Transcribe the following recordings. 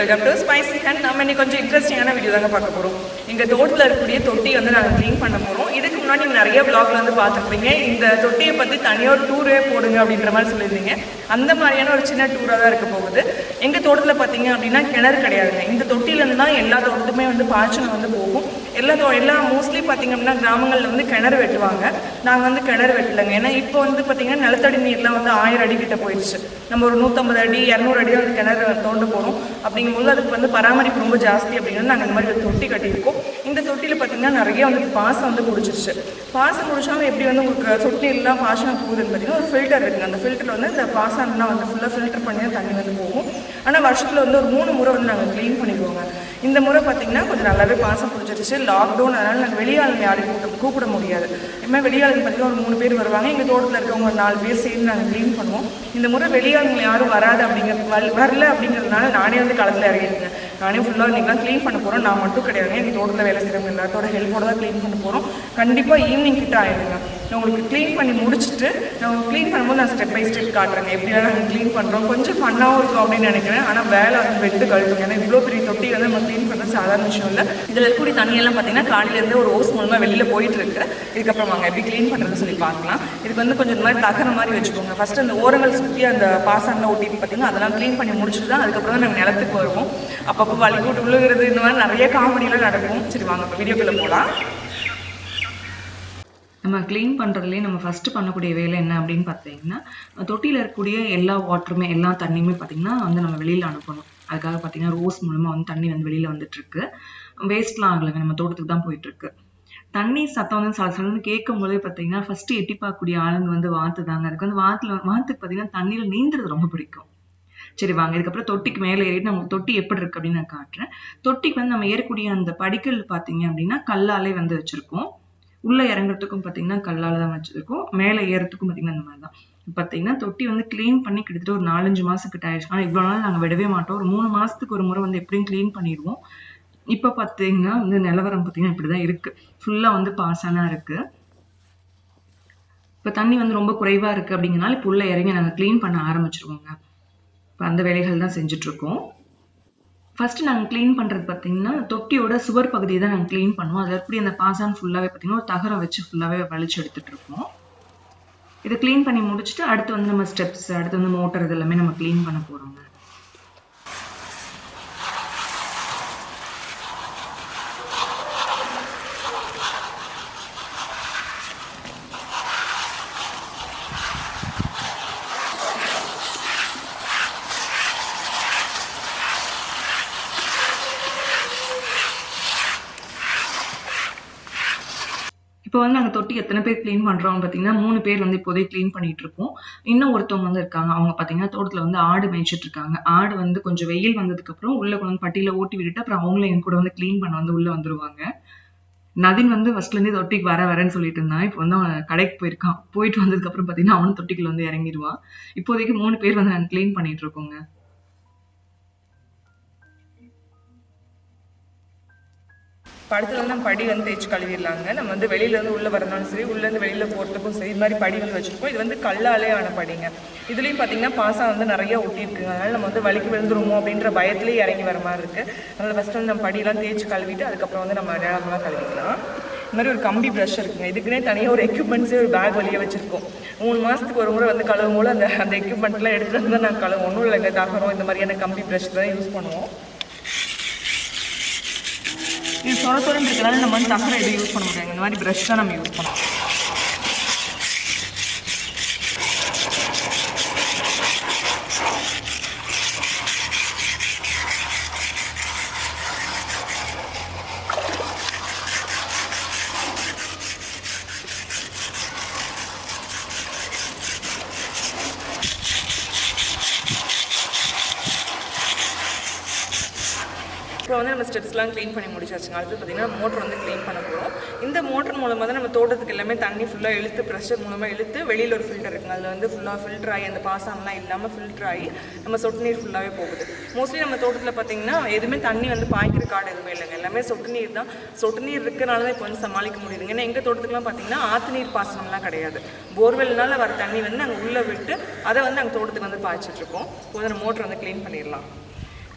இன்னைக்கு கொஞ்சம் இன்ட்ரெஸ்டிங்கான வீடியோ தாங்க பார்க்க போகிறோம் எங்கள் தோட்டத்தில் இருக்கக்கூடிய தொட்டி வந்து நாங்கள் க்ளீன் பண்ண போகிறோம் இதுக்கு முன்னாடி நீங்கள் நிறைய பிளாக்ல வந்து பார்த்துருப்பீங்க. இந்த தொட்டியை பற்றி தனியாக ஒரு டூரே போடுங்க அப்படின்ற மாதிரி சொல்லியிருந்தீங்க. அந்த மாதிரியான ஒரு சின்ன டூராக தான் இருக்க போகுது. எங்கள் தோட்டத்தில் பார்த்தீங்க அப்படின்னா கிணறு கிடையாதுங்க. இந்த தொட்டியிலேருந்து தான் எல்லா தோட்டத்துமே வந்து பாய்ச்சல் வந்து போகும். எல்லா தோ எல்லா மோஸ்ட்லி பார்த்தீங்க அப்படின்னா கிராமங்களில் வந்து கிணறு வெட்டுவாங்க. நாங்கள் வந்து கிணறு வெட்டலைங்க. ஏன்னா இப்போ வந்து பார்த்தீங்கன்னா நிலத்தடி நீர்லாம் வந்து ஆயிரம் அடி கிட்ட போயிடுச்சு. நம்ம ஒரு நூற்றம்பது அடி இரநூறு அடி வந்து கிணறு தோண்டு போகிறோம் அப்படிங்கும்போது அதுக்கு வந்து பராமரிப்பு ரொம்ப ஜாஸ்தி அப்படின்னு நாங்கள் இந்த மாதிரி ஒரு தொட்டி கட்டியிருக்கோம். இந்த தொட்டியில் பார்த்தீங்கன்னா நிறைய வந்து பாசம் வந்து குடிச்சிருச்சு. பாசம் குடிச்சாலும் எப்படி வந்து உங்களுக்கு தொட்டிலாம் பாசம் போகுதுன்னு பார்த்தீங்கன்னா ஒரு ஃபில்டர் இருக்குங்க. அந்த ஃபில்டர் வந்து இந்த பாசம்லாம் வந்து ஃபுல்லாக ஃபில்டர் பண்ணி தான் தண்ணி வந்து போகும். ஆனால் வருஷத்தில் வந்து ஒரு மூணு முறை வந்து நாங்கள் க்ளீன் பண்ணிடுவோங்க இந்த முறை பார்த்தீங்கன்னா கொஞ்சம் நல்லாவே பாசம் பிடிச்சிருச்சு லாக்டவுன் அதனால் நாங்கள் வெளியாளுங்க யாரையும் கூப்பிட கூப்பிட முடியாது. இனிமேல் வெளியாளுங்க பார்த்தீங்கன்னா ஒரு மூணு பேர் வருவாங்க. எங்கள் தோட்டத்தில் இருக்கவங்க ஒரு நாலு பேர் சேர்ந்து நாங்கள் க்ளீன் பண்ணுவோம். இந்த முறை வெளியாளுங்க யாரும் வராது அப்படிங்கிற வரல அப்படிங்கிறதுனால நானே வந்து கலந்து தோட்டத்தில் இறங்கியிருக்கேன். நானே ஃபுல்லாக இன்றைக்கெலாம் க்ளீன் பண்ண போகிறோம் நான் மட்டும் கிடையாது. எனக்கு தோட்டத்தில் வேலை செய்கிறவங்க எல்லாத்தோட ஹெல்ப்போட தான் க்ளீன் பண்ண போகிறோம் கண்டிப்பாக ஈவினிங் கிட்ட ஆயிடுங்க. நான் உங்களுக்கு க்ளீன் பண்ணி முடிச்சுட்டு நான் க்ளீன் பண்ணும்போது நான் ஸ்டெப் பை ஸ்டெப் காட்டுறேங்க. எப்படிலாம் நாங்கள் க்ளீன் பண்ணுறோம் கொஞ்சம் ஃபன்னாகவும் இருக்கும் அப்படின்னு நினைக்கிறேன். ஆனால் வேலை வந்து வெட்டு கழுவுங்க ஏன்னா இவ்வளோ பெரிய தொட்டி வந்து நம்ம க்ளீன் பண்ணுறது சாதாரண விஷயம் இல்லை. இதில் இருக்கக்கூடிய தண்ணியெல்லாம் பார்த்தீங்கன்னா காலையிலேருந்து ஒரு ஓஸ் மூலமாக வெளியில் போயிட்டு இருக்கு இதுக்கப்புறம் வாங்க எப்படி க்ளீன் பண்ணுறதுன்னு சொல்லி பார்க்கலாம். இதுக்கு வந்து கொஞ்சம் இந்த மாதிரி தகர மாதிரி வச்சுக்கோங்க. ஃபஸ்ட்டு அந்த ஓரங்கள் சுற்றி அந்த பாசங்களை ஒட்டி பார்த்தீங்கன்னா அதெல்லாம் க்ளீன் பண்ணி முடிச்சுட்டு தான் அதுக்கப்புறம் தான் நாங்கள் நிலத்துக்கு வருவோம் அப்பப்போ வலி கூட்டு விழுகிறது இந்த மாதிரி நிறைய காமெடியெலாம் நடக்கும். சரி வாங்க இப்போ வீடியோக்குள்ளே போகலாம். நம்ம க்ளீன் பண்ணுறதுலேயே நம்ம ஃபஸ்ட்டு பண்ணக்கூடிய வேலை என்ன அப்படின்னு பார்த்தீங்கன்னா தொட்டியில் இருக்கக்கூடிய எல்லா வாட்டருமே எல்லா தண்ணியுமே பார்த்திங்கன்னா வந்து நம்ம வெளியில் அனுப்பணும். அதுக்காக பார்த்திங்கன்னா ரோஸ் மூலமாக வந்து தண்ணி வந்து வெளியில் வந்துட்டுருக்கு. வேஸ்ட்லாம் ஆகலைங்க நம்ம தோட்டத்துக்கு தான் போயிட்டுருக்கு. தண்ணி சத்தம் வந்து சில சலன்னு கேட்கும் போதே பார்த்தீங்கன்னா ஃபஸ்ட்டு எட்டி பார்க்கக்கூடிய ஆளுங்க வந்து வாத்து தாங்க. அதுக்கு வந்து வாத்துல வாத்துக்கு பார்த்தீங்கன்னா தண்ணியில் நீந்துறது ரொம்ப பிடிக்கும். சரி வாங்க இதுக்கப்புறம் தொட்டிக்கு மேலே ஏறிட்டு நம்ம தொட்டி எப்படி இருக்கு அப்படின்னு நான் காட்டுறேன். தொட்டிக்கு வந்து நம்ம ஏறக்கூடிய அந்த படிக்கல் பார்த்தீங்க அப்படின்னா கல்லாலே வந்து வச்சிருக்கோம். உள்ளே இறங்குறதுக்கும் பார்த்தீங்கன்னா கல்லால் தான் வச்சுருக்கோம். மேலே ஏறத்துக்கும் பார்த்தீங்கன்னா அந்த மாதிரி தான். பார்த்தீங்கன்னா தொட்டி வந்து க்ளீன் பண்ணி கிட்டத்தட்ட ஒரு நாலஞ்சு மாதத்துக்கு கிட்ட ஆயிடுச்சு. ஆனால் இவ்வளோ நாள் நாங்கள் விடவே மாட்டோம். ஒரு மூணு மாதத்துக்கு ஒரு முறை வந்து எப்படியும் க்ளீன் பண்ணிடுவோம். இப்போ பார்த்தீங்கன்னா வந்து நிலவரம் பார்த்தீங்கன்னா இப்படி தான் இருக்குது ஃபுல்லாக வந்து பாசனாக இருக்குது இப்போ தண்ணி வந்து ரொம்ப குறைவாக இருக்குது அப்படிங்கிறனால இப்போ உள்ளே இறங்கி நாங்கள் க்ளீன் பண்ண ஆரம்பிச்சிருவோங்க. இப்போ அந்த வேலைகள் தான் செஞ்சிட்ருக்கோம். ஃபஸ்ட்டு நாங்கள் க்ளீன் பண்ணுறது பார்த்தீங்கன்னா தொட்டியோட சுவர் பகுதியை தான் நாங்கள் க்ளீன் பண்ணுவோம். அதில் எப்படி அந்த பாசான் ஃபுல்லாகவே பார்த்தீங்கன்னா ஒரு தகரம் வச்சு ஃபுல்லாகவே வலிச்சு எடுத்துகிட்ருக்கோம் இதை க்ளீன் பண்ணி முடிச்சுட்டு அடுத்து வந்து நம்ம ஸ்டெப்ஸ் அடுத்து வந்து மோட்டர் இது எல்லாமே நம்ம க்ளீன் பண்ண போகிறோங்க இப்போ வந்து நாங்கள் தொட்டி எத்தனை பேர் க்ளீன் பண்ணுறோம் பார்த்தீங்கன்னா மூணு பேர் வந்து இப்போதைக்கு க்ளீன் பண்ணிட்டு இருக்கோம் இன்னும் ஒருத்தவங்க வந்து இருக்காங்க. அவங்க பார்த்தீங்கன்னா தோட்டத்தில் வந்து ஆடு மேய்ச்சிட்டு இருக்காங்க. ஆடு வந்து கொஞ்சம் வெயில் வந்ததுக்கப்புறம் உள்ளே கொண்டு வந்து பட்டியில் ஓட்டி விட்டுட்டு அப்புறம் அவங்களும் என் கூட வந்து க்ளீன் பண்ண வந்து உள்ளே வந்துருவாங்க. நதின் வந்து ஃபர்ஸ்ட்லேருந்தே தொட்டிக்கு வர வரேன்னு சொல்லிட்டு இருந்தான். இப்போ வந்து அவன் கடைக்கு போயிருக்கான். போயிட்டு வந்ததுக்கப்புறம் பார்த்தீங்கன்னா அவனும் தொட்டிக்குள்ள வந்து இறங்கிடுவான். இப்போதைக்கு மூணு பேர் வந்து நாங்கள் க்ளீன் பண்ணிட்டு இருக்கோங்க படத்துல வந்து நம்ம படி வந்து தேய்ச்சி கழுவிடலாங்க. நம்ம வந்து வெளியிலேருந்து உள்ளே வரனாலும் சரி உள்ளேருந்து வெளியில் போகிறதுக்கும் சரி இது மாதிரி படி வந்து வச்சுருக்கோம். இது வந்து கல்லாலே ஆன படிங்க. இதுலேயும் பார்த்தீங்கன்னா பாசம் வந்து நிறைய ஒட்டியிருக்குங்க. அதனால் நம்ம வந்து வலிக்கு விழுந்துருமோ அப்படின்ற பயத்துலேயே இறங்கி வர மாதிரி இருக்குது அதனால் ஃபஸ்ட்டு வந்து நம்ம படியெல்லாம் தேய்ச்சி கழுவிட்டு அதுக்கப்புறம் வந்து நம்ம நிலமெல்லாம் கழுவிக்கலாம். இந்த மாதிரி ஒரு கம்பி ப்ரஷ் இருக்குங்க. இதுக்குன்னே தனியாக ஒரு எக்யூப்மெண்ட்ஸே ஒரு பேக் வழியாக வச்சுருக்கோம். மூணு மாதத்துக்கு ஒரு முறை வந்து கழுவும் போது அந்த அந்த எக்யூப்மெண்ட்லாம் எடுத்துகிட்டு வந்து நாங்கள் கழுவோம். ஒன்றும் இல்லைங்க தகரம் இந்த மாதிரியான கம்பி ப்ரஷ் தான் யூஸ் பண்ணுவோம். இது சொர சொரன்னு இருக்கிறதால நம்ம வந்து தகரம் எதுவும் யூஸ் பண்ண முடியாது. இந்த மாதிரி ப்ரஷ் தான் நம்ம யூஸ் பண்ணுவோம் இப்போ வந்து நம்ம ஸ்டெப்ஸ்லாம் க்ளீன் பண்ணி முடிச்சாச்சுங்க அடுத்து பார்த்தீங்கன்னா மோட்டர் வந்து க்ளீன் பண்ண போகிறோம் இந்த மோட்டர் மூலமாக தான் நம்ம தோட்டத்துக்கு எல்லாமே தண்ணி ஃபுல்லாக இழுத்து ப்ரெஷர் மூலமாக இழுத்து வெளியில் ஒரு ஃபில்டர் இருக்குங்க. அதில் வந்து ஃபுல்லாக ஃபில்டர் ஆகி அந்த பாசம்லாம் இல்லாமல் ஃபில்டர் ஆகி நம்ம சொட்டு நீர் ஃபுல்லாகவே போகுது. மோஸ்ட்லி நம்ம தோட்டத்தில் பார்த்திங்கன்னா எதுவுமே தண்ணி வந்து பாய்க்கிற காடு எதுவுமே இல்லைங்க. எல்லாமே சொட்டு நீர் தான். சொட்டு நீர் இருக்கிறனால தான் இப்போ வந்து சமாளிக்க முடியுதுங்க ஏன்னா எங்கள் தோட்டத்துக்குலாம் பார்த்திங்கன்னா ஆற்று நீர் பாசனம்லாம் கிடையாது. போர்வெல்னால் வர தண்ணி வந்து நாங்கள் உள்ளே விட்டு அதை வந்து நாங்கள் தோட்டத்துக்கு வந்து பாய்ச்சிட்டு இருக்கோம். இப்போ வந்து மோட்டர் வந்து க்ளீன் பண்ணிடலாம்.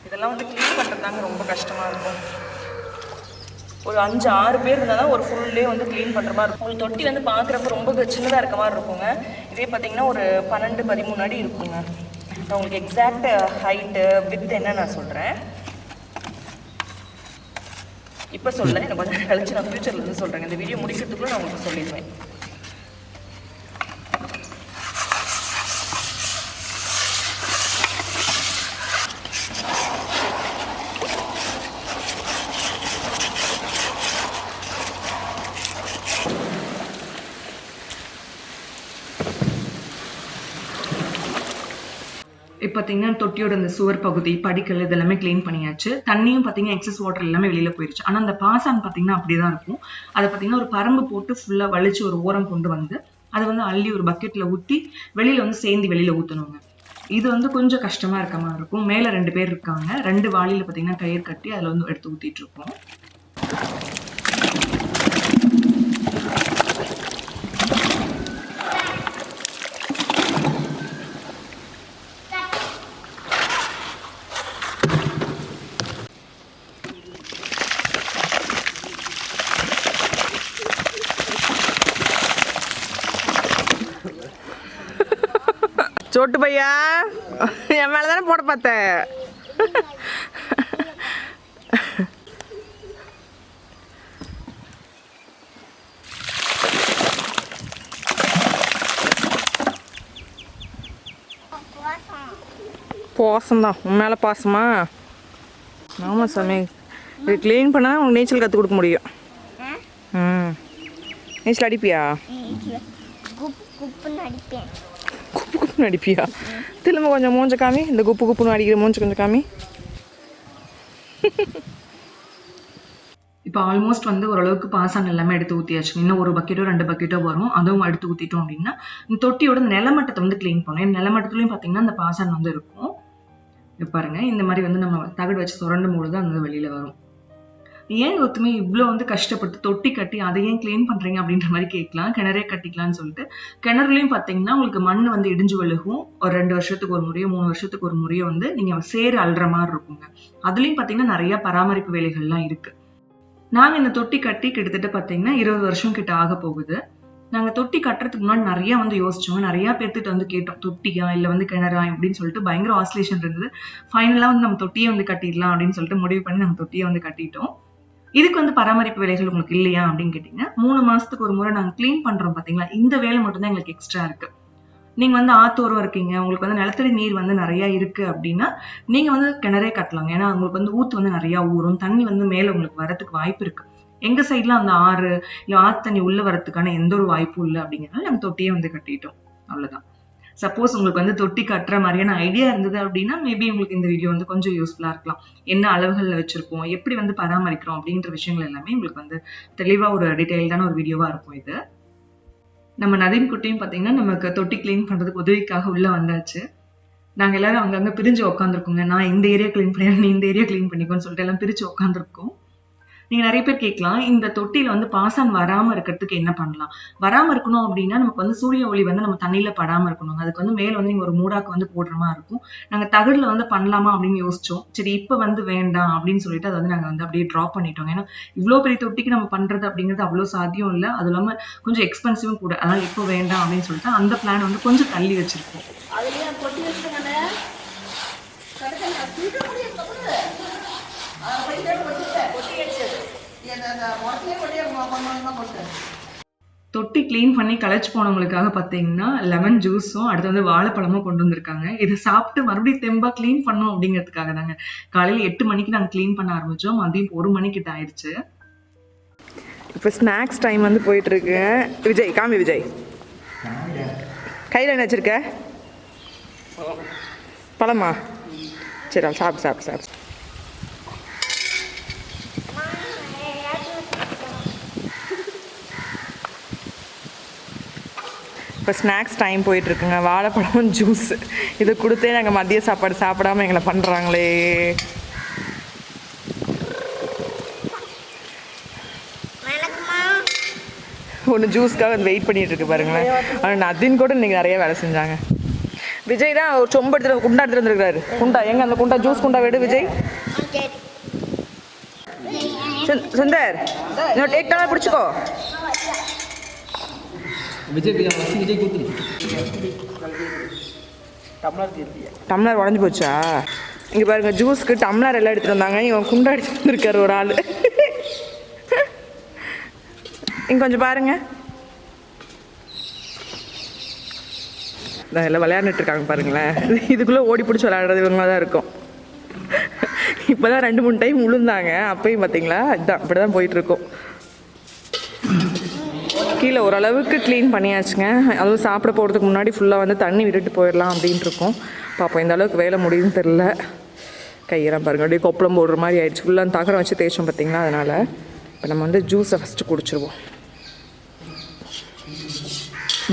இதெல்லாம் வந்து க்ளீன் பண்ணுறது தாங்க ரொம்ப கஷ்டமாக இருக்கும். ஒரு அஞ்சு ஆறு பேர் இருந்தால் தான் ஒரு ஃபுல் டே வந்து க்ளீன் பண்ணுற மாதிரி இருக்கும். ஒரு தொட்டி வந்து பார்க்குறப்ப ரொம்ப சின்னதாக இருக்க மாதிரி இருக்குங்க. இதே பார்த்தீங்கன்னா ஒரு பன்னெண்டு பதிமூணு அடி இருக்குங்க. நான் உங்களுக்கு எக்ஸாக்ட் ஹைட்டு வித் என்ன நான் சொல்கிறேன் இப்போ சொல்ல எனக்கு கொஞ்சம் கழிச்சு நான் ஃபியூச்சரில் இருந்து சொல்கிறேங்க இந்த வீடியோ முடிக்கிறதுக்குள்ள நான் உங்களுக்கு சொல்லிடுவேன். பார்த்தீங்கன்னா தொட்டியோட அந்த சுவர் பகுதி படிக்கல் இதெல்லாமே க்ளீன் பண்ணியாச்சு. தண்ணியும் பார்த்தீங்கன்னா எக்ஸஸ் வாட்டர் எல்லாமே வெளியில போயிடுச்சு ஆனால் அந்த பாசான் பார்த்தீங்கன்னா அப்படியே தான் இருக்கும். அதை பார்த்தீங்கன்னா ஒரு பரம்பு போட்டு ஃபுல்லாக வலிச்சு ஒரு ஓரம் கொண்டு வந்து அதை வந்து அள்ளி ஒரு பக்கெட்ல ஊற்றி வெளியில வந்து சேர்ந்து வெளியில ஊற்றணுங்க இது வந்து கொஞ்சம் கஷ்டமா இருக்க மாதிரி இருக்கும். மேலே ரெண்டு பேர் இருக்காங்க. ரெண்டு வாளியில பார்த்தீங்கன்னா கயிறு கட்டி அதில் வந்து எடுத்து ஊத்திட்டு இருக்கோம். சோட்டு பையா? என் மேலே தானே போட பார்த்தேன் பாசம்தான். உன் மேலே பாசமா? ஆமாம் சாமி. இது க்ளீன் பண்ணால் உனக்கு நீச்சல் கற்றுக் கொடுக்க முடியும். ம். நீச்சல் அடிப்பியா? குப் குப்புன்னு அடிப்பேன். குப்பு குப்புன்னு அடிப்பியா? திரும்ப கொஞ்சம் மூஞ்ச காமி. இந்த குப்பு குப்புன்னு அடிக்கிற மூஞ்ச கொஞ்சம் காமி. இப்போ ஆல்மோஸ்ட் வந்து ஓரளவுக்கு பாசான் எல்லாமே எடுத்து ஊற்றியாச்சு இன்னும் ஒரு பக்கெட்டோ ரெண்டு பக்கெட்டோ வரும். அதுவும் எடுத்து ஊற்றிட்டோம் அப்படின்னா இந்த தொட்டியோட நிலமட்டத்தை வந்து க்ளீன் பண்ணோம் என் நிலமட்டத்துலையும் பார்த்தீங்கன்னா அந்த பாசான் வந்து இருக்கும். பாருங்கள் பாருங்க. இந்த மாதிரி வந்து நம்ம தகடு வச்சு சுரண்டும் பொழுது அந்த வெளியில் வரும். ஏன் ஒத்துமே இவ்வளோ வந்து கஷ்டப்பட்டு தொட்டி கட்டி அதை ஏன் க்ளீன் பண்றீங்க அப்படின்ற மாதிரி கேட்கலாம் கிணறே கட்டிக்கலாம்னு சொல்லிட்டு. கிணறுலையும் பார்த்தீங்கன்னா உங்களுக்கு மண் வந்து இடிஞ்சு விழுகும். ஒரு ரெண்டு வருஷத்துக்கு ஒரு முறையோ மூணு வருஷத்துக்கு ஒரு முறையோ வந்து நீங்க சேறு அல்ற மாதிரி இருக்குங்க. அதுலயும் பார்த்தீங்கன்னா நிறைய பராமரிப்பு வேலைகள்லாம் இருக்கு. நாங்க இந்த தொட்டி கட்டி கிட்டத்தட்ட பார்த்தீங்கன்னா இருபது வருஷம் கிட்ட ஆக போகுது. நாங்க தொட்டி கட்டுறதுக்கு முன்னாடி நிறைய வந்து யோசிச்சோம் நிறைய பேர்த்துட்டு வந்து கேட்டோம் தொட்டியா இல்ல வந்து கிணறா அப்படின்னு சொல்லிட்டு பயங்கர ஆசிலேஷன் இருந்தது. ஃபைனலா வந்து நம்ம தொட்டியை வந்து கட்டிடலாம் அப்படின்னு சொல்லிட்டு முடிவு பண்ணி நம்ம தொட்டியை வந்து கட்டிட்டோம். இதுக்கு வந்து பராமரிப்பு வேலைகள் உங்களுக்கு இல்லையா அப்படின்னு கேட்டீங்கன்னா மூணு மாசத்துக்கு ஒரு முறை நாங்கள் க்ளீன் பண்றோம் பாத்தீங்களா? இந்த வேலை மட்டும்தான் எங்களுக்கு எக்ஸ்ட்ரா இருக்கு. நீங்க வந்து ஆத்தோரம் இருக்கீங்க உங்களுக்கு வந்து நிலத்தடி நீர் வந்து நிறைய இருக்கு அப்படின்னா நீங்க வந்து கிணறே கட்டலாங்க. ஏன்னா உங்களுக்கு வந்து ஊத்து வந்து நிறைய ஊறும் தண்ணி வந்து மேல உங்களுக்கு வரதுக்கு வாய்ப்பு இருக்கு. எங்க சைட்ல அந்த ஆறு இல்ல ஆத்து தண்ணி உள்ள வரதுக்கான எந்த ஒரு வாய்ப்பும் இல்லை அப்படிங்கிறனால நாங்கள் தொட்டியே வந்து கட்டிட்டோம். அவ்வளவுதான். சப்போஸ் உங்களுக்கு வந்து தொட்டி கட்டுற மாதிரியான ஐடியா இருந்தது அப்படின்னா மேபி உங்களுக்கு இந்த வீடியோ வந்து கொஞ்சம் யூஸ்ஃபுல்லாக இருக்கலாம். என்ன அளவுகளில் வச்சுருக்கோம் எப்படி வந்து பராமரிக்கிறோம்? அப்படின்ற விஷயங்கள் எல்லாமே உங்களுக்கு வந்து தெளிவாக ஒரு டீட்டெயில்டான ஒரு வீடியோவாக இருக்கும் இது. நம்ம நதீன் குட்டியும் பார்த்தீங்கன்னா நமக்கு தொட்டி க்ளீன் பண்ணுறதுக்கு உதவிக்காக உள்ளே வந்தாச்சு. நாங்கள் எல்லாரும் அங்கங்கே பிரிஞ்சு உட்காந்துருக்கோங்க நான் இந்த ஏரியா க்ளீன் பண்ணிடுறேன் நீ இந்த ஏரியா க்ளீன் பண்ணிக்கோன்னு சொல்லிட்டு எல்லாம் பிரித்து உட்காந்துருக்கோம் நீங்க நிறைய பேர் கேட்கலாம் இந்த தொட்டியில வந்து பாசான் வராம இருக்கிறதுக்கு என்ன பண்ணலாம்? வராம இருக்கணும் அப்படின்னா நமக்கு வந்து சூரிய ஒளி வந்து நம்ம தண்ணியில படாம இருக்கணும். அதுக்கு வந்து மேல வந்து நீங்க ஒரு மூடாக்கு வந்து போடுற மாதிரி இருக்கும். நாங்க தகடுல வந்து பண்ணலாமா அப்படின்னு யோசிச்சோம். சரி இப்ப வந்து வேண்டாம் அப்படின்னு சொல்லிட்டு அதை வந்து நாங்க வந்து அப்படியே ட்ராப் பண்ணிட்டோம். ஏன்னா இவ்வளவு பெரிய தொட்டிக்கு நம்ம பண்றது அப்படிங்கிறது அவ்வளவு சாத்தியம் இல்லை. அது இல்லாம கொஞ்சம் எக்ஸ்பென்சிவும் கூட. அதனால இப்போ வேண்டாம் அப்படின்னு சொல்லிட்டு அந்த பிளான் வந்து கொஞ்சம் தள்ளி வச்சிருக்கோம். அதுலயே பொட்டி தொட்டி க்ளீன் பண்ணி களைச்சு போனவங்களுக்காக பார்த்தீங்கன்னா லெமன் ஜூஸும் அடுத்து வந்து வாழைப்பழமும் கொண்டு வந்திருக்காங்க. இதை சாப்பிட்டு மறுபடியும் தெம்பாக க்ளீன் பண்ணோம் அப்படிங்கிறதுக்காக தாங்க. காலையில் எட்டு மணிக்கு நாங்கள் க்ளீன் பண்ண ஆரம்பித்தோம் மதியம் ஒரு மணிக்கிட்ட ஆயிடுச்சு. இப்போ ஸ்நாக்ஸ் டைம் வந்து போயிட்டு இருக்கு விஜய் காமி விஜய். கையில் என்ன வச்சிருக்க? பழமா? சரி சாப்பிட்டு சாப்பிட்டு சாப்பிட்டு இப்போ ஸ்நாக்ஸ் டைம் போயிட்டுருக்குங்க. வாழைப்பழம் ஜூஸ் இதை கொடுத்தே நாங்கள் மதிய சாப்பாடு சாப்பிடாம எங்களை பண்ணுறாங்களே ஒன்று ஜூஸ்க்காக வந்து வெயிட் பண்ணிட்டு இருக்கு பாருங்களேன். ஆனால் நதின் கூட இன்னைக்கு நிறைய வேலை செஞ்சாங்க. விஜய் தான் ஒரு சொம்பு எடுத்துட்டு குண்டா எடுத்துட்டு வந்திருக்காரு குண்டா எங்க அந்த குண்டா ஜூஸ் குண்டா விடு விஜய். சுந்தர் இன்னும் டேக் பிடிச்சிக்கோ. விஜய் ஃபஸ்ட்டு விஜய் கூத்துரு. டம்ளர் உடஞ்சி போச்சா? இங்கே பாருங்க ஜூஸ்க்கு டம்ளர் எல்லாம் எடுத்துட்டு வந்தாங்க. இவன் குண்டா எடுத்துட்டு வந்திருக்காரு ஒரு ஆள். இங்கே கொஞ்சம் பாருங்க. இதான் எல்லாம் விளையாண்டுட்டு இருக்காங்க பாருங்களேன். இதுக்குள்ளே ஓடி பிடிச்சி விளையாடுறது இவங்களா தான் இருக்கும். இப்போ தான் ரெண்டு மூணு டைம் விழுந்தாங்க அப்பயும் பார்த்தீங்களா இதுதான் இப்படி தான் போயிட்டுருக்கோம் கீழே ஓரளவுக்கு க்ளீன் பண்ணியாச்சுங்க. அதுவும் சாப்பிட போகிறதுக்கு முன்னாடி ஃபுல்லாக வந்து தண்ணி விட்டுட்டு போயிடலாம் அப்படின்ட்டு இருக்கோம். பார்ப்போம் இந்த அளவுக்கு வேலை முடியும்னு தெரில கையெல்லாம் பாருங்க அப்படியே கொப்பளம் போடுற மாதிரி ஆயிடுச்சு. ஃபுல்லாக தகரம் வச்சு தேய்ச்சோம் பார்த்தீங்களா அதனால். இப்போ நம்ம வந்து ஜூஸை ஃபஸ்ட்டு குடிச்சிருவோம்.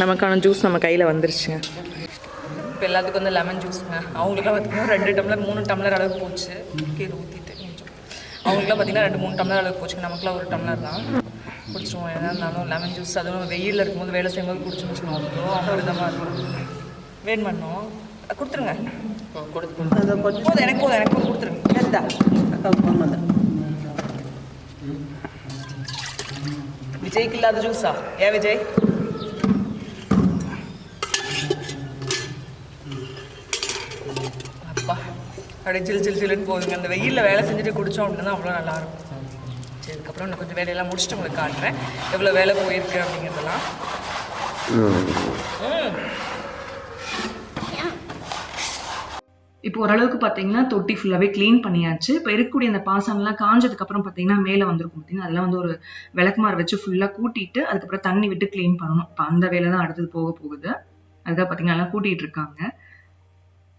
நமக்கான ஜூஸ் நம்ம கையில் வந்துருச்சுங்க. இப்போ எல்லாத்துக்கும் வந்து லெமன் ஜூஸுங்க அவங்களுக்குலாம் பார்த்தீங்கன்னா ரெண்டு டம்ளர் மூணு டம்ளர் அளவுக்கு போச்சு. கீழே ஊற்றிட்டு அவங்களுக்குலாம் பார்த்தீங்கன்னா ரெண்டு மூணு டம்ளர் அளவுக்கு போச்சுங்க. நமக்குலாம் ஒரு டம்ளர் தான். குடிச்சிருவோம். எதாக இருந்தாலும் லெமன் ஜூஸ் அதுவும் வெயிலில் இருக்கும்போது வேலை செய்யும்போது குடிச்சோம்னு வச்சுக்கோங்க. அவ்வளோ அமிர்தமாக இருக்கும். வேன் பண்ணோம் கொடுத்துருங்க. போதும் எனக்கு போதும் எனக்கு கொடுத்துருங்க. எந்தா விஜய்க்கு இல்லாத ஜூஸா ஏன் விஜய்? அப்பா அப்படியே ஜில் ஜில் ஜில்லுன்னு போகுதுங்க அந்த வெயிலில் வேலை செஞ்சுட்டு குடித்தோம் அப்படின்னா அவ்வளோ நல்லாயிருக்கும் அதுக்கப்புறம் நான் கொஞ்சம் வேலையெல்லாம் முடிச்சுட்டு உங்களுக்கு காட்டுறேன். எவ்வளோ வேலை போயிருக்கு அப்படிங்கிறதெல்லாம். இப்போ ஓரளவுக்கு பார்த்தீங்கன்னா தொட்டி ஃபுல்லாகவே க்ளீன் பண்ணியாச்சு. இப்போ இருக்கக்கூடிய அந்த பாசனம்லாம் காஞ்சதுக்கு அப்புறம் பார்த்தீங்கன்னா மேலே வந்திருக்கும் பார்த்தீங்கன்னா அதெல்லாம் வந்து ஒரு விளக்குமாறு வச்சு ஃபுல்லாக கூட்டிட்டு அதுக்கப்புறம் தண்ணி விட்டு க்ளீன் பண்ணணும். இப்போ அந்த வேலை தான் அடுத்தது போக போகுது. அதுதான் பார்த்தீங்கன்னா எல்லாம் கூட்டிட்டு இருக்காங்க.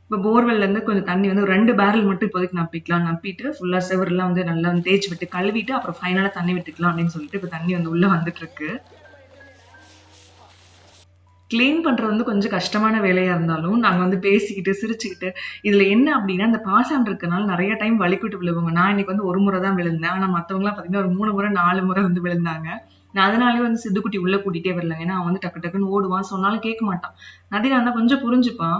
இப்போ போர்வெல்லேருந்து கொஞ்சம் தண்ணி வந்து ஒரு ரெண்டு பேரல் மட்டும் இப்போதைக்கு நப்பிக்கலாம் நம்பிட்டு ஃபுல்லாக செவரெல்லாம் வந்து நல்லா வந்து தேய்ச்சி விட்டு கழுவிட்டு அப்புறம் ஃபைனலாக தண்ணி விட்டுக்கலாம் அப்படின்னு சொல்லிட்டு இப்போ தண்ணி வந்து உள்ளே வந்துட்டுருக்கு. க்ளீன் பண்ணுறது வந்து கொஞ்சம் கஷ்டமான வேலையாக இருந்தாலும் நாங்கள் வந்து பேசிக்கிட்டு சிரிச்சுக்கிட்டு இதில் என்ன அப்படின்னா இந்த பாசான் இருக்கனால நிறைய டைம் வலிக்கிட்டு விழுவாங்க. நான் இன்னைக்கு வந்து ஒரு முறை தான் விழுந்தேன். ஆனால் மற்றவங்களாம் பார்த்தீங்கன்னா ஒரு மூணு முறை நாலு முறை வந்து விழுந்தாங்க. நான் அதனாலே வந்து சித்துக்குட்டி உள்ளே கூட்டிகிட்டே வரல ஏன்னா அவன் வந்து டக்கு டக்குன்னு ஓடுவான். சொன்னாலும் கேட்க மாட்டான். நதினா இருந்தால் கொஞ்சம் புரிஞ்சுப்பான்.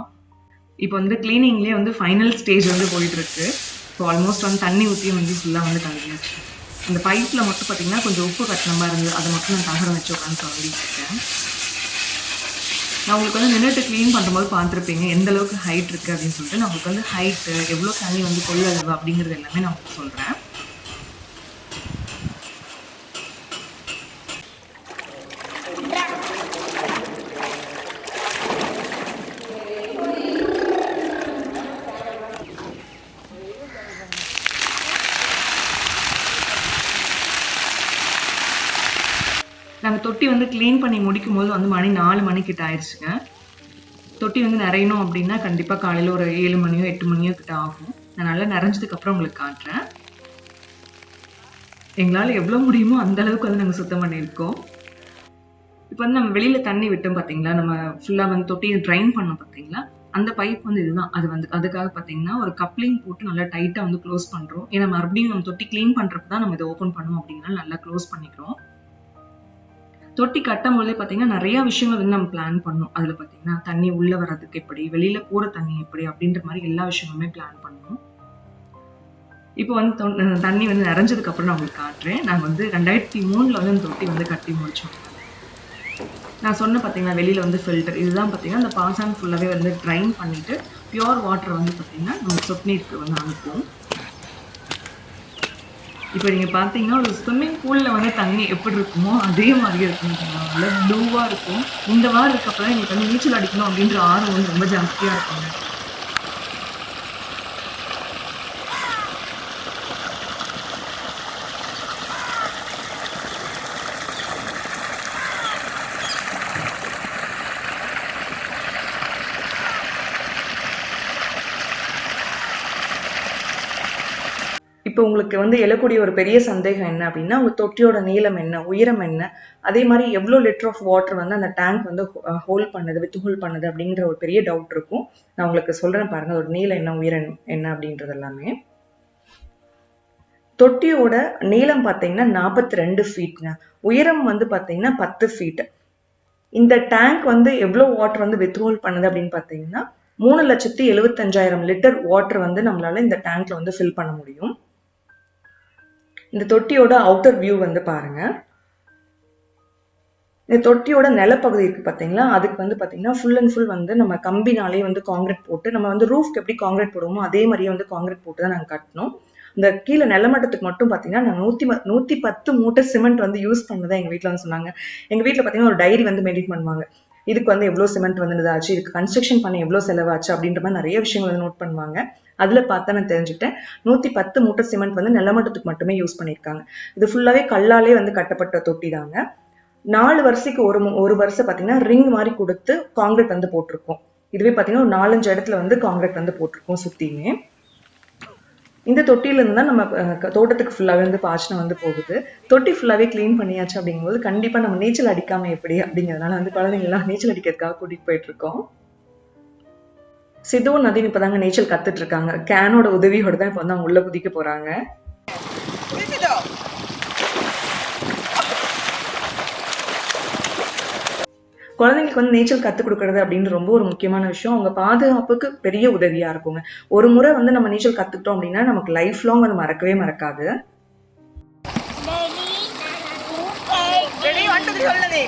இப்போ வந்து க்ளீனிங்லேயே வந்து ஃபைனல் ஸ்டேஜ் வந்து போயிட்டு இருக்கு ஆல்மோஸ்ட் வந்து தண்ணி ஊற்றியும் வந்து ஃபுல்லாக வந்து கழுவியாச்சு. அந்த பைப்பில் மட்டும் பார்த்தீங்கன்னா கொஞ்சம் உப்பு கட்டணமாக இருந்தது. அதை மட்டும் நான் தகரம் வச்சு உட்காந்து இருக்கேன். நான் உங்களுக்கு வந்து நின்றுட்டு க்ளீன் பண்ணும்போது பார்த்துருப்பீங்க எந்த அளவுக்கு ஹைட் இருக்குது அப்படின்னு சொல்லிட்டு. நான் உங்களுக்கு வந்து ஹைட்டு எவ்வளோ தண்ணி வந்து கொள்ளளவு அப்படிங்கிறது எல்லாமே நான் உங்களுக்கு சொல்கிறேன் தொட்டி வந்து க்ளீன் பண்ணி முடிக்கும் போது வந்து மணி நாலு மணிக்கிட்ட ஆயிடுச்சுங்க. தொட்டி வந்து நிறையணும் அப்படின்னா கண்டிப்பாக காலையில் ஒரு ஏழு மணியோ எட்டு மணியோ கிட்ட ஆகும். நான் நல்லா நிறைஞ்சதுக்கப்புறம் உங்களுக்கு காட்டுறேன். எங்களால் எவ்வளோ முடியுமோ அந்த அளவுக்கு வந்து நாங்கள் சுத்தம் பண்ணியிருக்கோம். இப்போ வந்து நம்ம வெளியில் தண்ணி விட்டோம் பார்த்தீங்களா நம்ம ஃபுல்லாக வந்து தொட்டி ட்ரைன் பண்ணோம் பார்த்தீங்களா அந்த பைப் வந்து இதுதான். அது வந்து அதுக்காக பார்த்தீங்கன்னா ஒரு கப்ளிங் போட்டு நல்லா டைட்டாக வந்து க்ளோஸ் பண்ணுறோம் ஏன்னா மறுபடியும் நம்ம தொட்டி க்ளீன் பண்ணுறப்ப தான் நம்ம இதை ஓப்பன் பண்ணுவோம் அப்படின்னா நல்லா க்ளோஸ் பண்ணிக்கிறோம். தொட்டி கட்டும் போதே பார்த்தீங்கன்னா நிறைய விஷயங்கள் வந்து நம்ம பிளான் பண்ணோம் அதில் பார்த்தீங்கன்னா தண்ணி உள்ளே வர்றதுக்கு எப்படி வெளியில் போகிற தண்ணி எப்படி அப்படின்ற மாதிரி எல்லா விஷயமுமே பிளான் பண்ணோம் இப்போ வந்து தண்ணி வந்து நிறைஞ்சதுக்கு அப்புறம் நான் உங்களுக்கு காட்டுறேன். நாங்கள் வந்து ரெண்டாயிரத்தி மூணில் வந்து அந்த தொட்டி வந்து கட்டி முடித்தோம் நான் சொன்ன பார்த்தீங்கன்னா வெளியில் வந்து ஃபில்டர் இதுதான் பார்த்தீங்கன்னா அந்த பாசான் ஃபுல்லாகவே வந்து ட்ரைன் பண்ணிவிட்டு பியோர் வாட்டர் வந்து பார்த்தீங்கன்னா நம்ம சொட்டு நீருக்கு வந்து அனுப்புவோம். இப்போ நீங்கள் பார்த்தீங்கன்னா ஒரு ஸ்விம்மிங் பூலில் வந்து தண்ணி எப்படி இருக்குமோ அதே மாதிரி இருக்கும் நல்லா ப்ளூவாக இருக்கும். இந்த வாரம் இருக்கப்போ எங்களுக்கு வந்து நீச்சல் அடிக்கணும் அப்படின்ற ஆர்வம் வந்து ரொம்ப ஜாஸ்தியாக இருக்குங்க. இப்போ உங்களுக்கு வந்து எழக்கூடிய ஒரு பெரிய சந்தேகம் என்ன அப்படின்னா உங்கள் தொட்டியோட நீளம் என்ன உயரம் என்ன? அதே மாதிரி எவ்வளோ லிட்டர் ஆஃப் வாட்டர் வந்து அந்த டேங்க் வந்து ஹோல்ட் பண்ணுது வித் ஹோல்ட் பண்ணுது அப்படிங்கிற ஒரு பெரிய டவுட் இருக்கும். நான் உங்களுக்கு சொல்றேன் பாருங்க ஒரு நீளம் என்ன உயரம் என்ன அப்படின்றது எல்லாமே. தொட்டியோட நீளம் பார்த்தீங்கன்னா நாற்பத்தி ரெண்டு ஃபீட்ங்க உயரம் வந்து பார்த்தீங்கன்னா பத்து ஃபீட் இந்த டேங்க் வந்து எவ்வளோ வாட்டர் வந்து வித் ஹோல்ட் பண்ணுது அப்படின்னு பார்த்தீங்கன்னா மூணு லட்சத்தி எழுபத்தஞ்சாயிரம் லிட்டர் வாட்டர் வந்து நம்மளால இந்த டேங்க்ல வந்து ஃபில் பண்ண முடியும். இந்த தொட்டியோட அவுட்டர் வியூ வந்து பாருங்கள் இந்த தொட்டியோட நிலப்பகுதி இருக்குது பார்த்தீங்களா அதுக்கு வந்து பார்த்தீங்கன்னா ஃபுல் அண்ட் ஃபுல் வந்து நம்ம கம்பினாலே வந்து காங்கிரீட் போட்டு நம்ம வந்து ரூஃப்க்கு எப்படி காங்கிரீட் போடுவோமோ அதே மாதிரியே வந்து காங்கிரீட் போட்டு தான் நாங்கள் கட்டணும். இந்த கீழே நிலமட்டத்துக்கு மட்டும் பார்த்தீங்கன்னா நான் நூற்றி ம- பத்து மூட்டை சிமெண்ட் வந்து யூஸ் பண்ணதான் எங்கள் வீட்டில் வந்து சொன்னாங்க. எங்கள் வீட்டில் பார்த்தீங்கன்னா ஒரு டைரி வந்து மெயின்டைன் பண்ணுவாங்க. இதுக்கு வந்து எவ்வளோ சிமெண்ட் வந்து இதாச்சு இதுக்கு கன்ஸ்ட்ரக்ஷன் பண்ண எவ்வளோ செலவாச்சு அப்படின்ற மாதிரி நிறைய விஷயங்கள் வந்து நோட் பண்ணுவாங்க. அதில் பார்த்தா நான் தெரிஞ்சுக்கிட்டேன். நூற்றி பத்து மூட்டை சிமெண்ட் வந்து நிலமட்டத்துக்கு மட்டுமே யூஸ் பண்ணியிருக்காங்க. இது ஃபுல்லாகவே கல்லாலே வந்து கட்டப்பட்ட தொட்டி தாங்க நாலு வருஷத்துக்கு ஒரு மு- ஒரு வருஷம் பார்த்தீங்கன்னா ரிங் மாதிரி கொடுத்து காங்கிரீட் வந்து போட்டிருக்கோம். இதுவே பார்த்தீங்கன்னா ஒரு நாலஞ்சு இடத்துல வந்து காங்கிரீட் வந்து போட்டிருக்கோம் சுற்றியுமே இந்த தொட்டியிலேருந்து தான் நம்ம தோட்டத்துக்கு ஃபுல்லாகவே வந்து பாய்ச்சனை வந்து போகுது. தொட்டி ஃபுல்லாகவே க்ளீன் பண்ணியாச்சு அப்படிங்கும்போது கண்டிப்பாக நம்ம நீச்சல் அடிக்காமல் எப்படி அப்படிங்கிறதுனால வந்து குழந்தைங்க எல்லாம் நீச்சல் அடிக்கிறதுக்காக கூட்டிகிட்டு போயிட்டுருக்கோம் சிது நதின் இப்பதாங்க நீச்சல் கத்துட்டு இருக்காங்க கேனோட உதவியோட தான் இப்ப வந்து அவங்க உள்ள குதிக்க போறாங்க. குழந்தைங்களுக்கு வந்து நீச்சல் கத்துக் கொடுக்கறது அப்படின்னு ரொம்ப ஒரு முக்கியமான விஷயம். அவங்க பாதுகாப்புக்கு பெரிய உதவியா இருக்குங்க. ஒரு முறை வந்து நம்ம நீச்சல் கத்துக்கிட்டோம் அப்படின்னா நமக்கு லைஃப் லாங் அது மறக்கவே மறக்காது. சொல்லுதே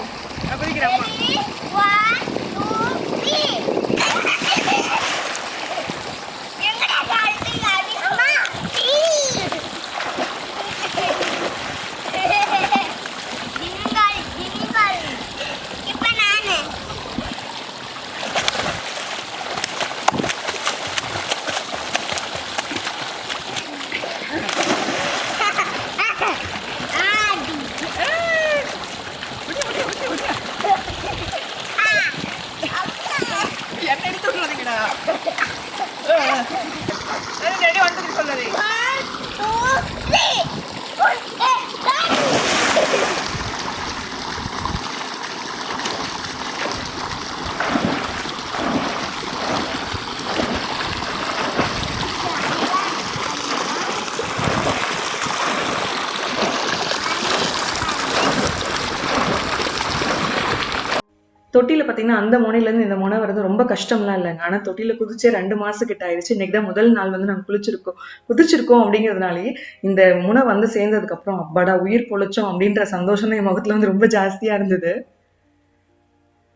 பார்த்தீங்கன்னா அந்த முனையிலேருந்து இந்த முனை வர்றது ரொம்ப கஷ்டம்லாம் இல்லைங்க. ஆனா தொட்டில குதிச்சே ரெண்டு மாசம் கிட்ட ஆயிடுச்சு. இன்னைக்கு தான் முதல் நாள் வந்து நாங்கள் குளிச்சிருக்கோம். குதிச்சிருக்கோம் அப்படிங்கிறதுனாலேயே இந்த முனை வந்து சேர்ந்ததுக்கப்புறம் அப்பாடா உயிர் பொழைச்சோம் அப்படின்ற சந்தோஷம் என் முகத்தில் வந்து ரொம்ப ஜாஸ்தியாக இருந்தது.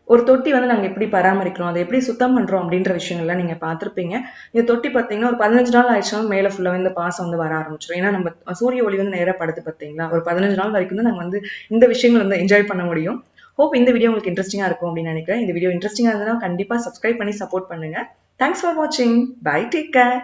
ஒரு தொட்டி வந்து நாங்க எப்படி பராமரிக்கிறோம் அதை எப்படி சுத்தம் பண்றோம் அப்படின்ற விஷயங்கள்லாம் நீங்க பார்த்துருப்பீங்க. இந்த தொட்டி பார்த்தீங்கன்னா ஒரு பதினஞ்சு நாள் ஆயிடுச்சுனாலும் மேல ஃபுல்லா இந்த பாசம் வந்து வர ஆரம்பிச்சிடும் ஏன்னா நம்ம சூரிய ஒளி வந்து நேரா படுத்து பார்த்தீங்களா ஒரு பதினஞ்சு நாள் வரைக்கும் தான் நாங்க வந்து இந்த விஷயங்கள் வந்து என்ஜாய் பண்ண முடியும். ஹோப் இந்த வீடியோ உங்களுக்கு இன்ட்ரெஸ்டிங்காக இருக்கும் அப்படின்னு நினைக்கிறேன். இந்த வீடியோ இன்ட்ரெஸ்டிங்காக இருந்ததுன்னா கண்டிப்பா சப்ஸ்கிரைப் பண்ணி சப்போர்ட் பண்ணுங்க. தேங்க்ஸ் ஃபார் வாட்சிங் பை டேக் கேர்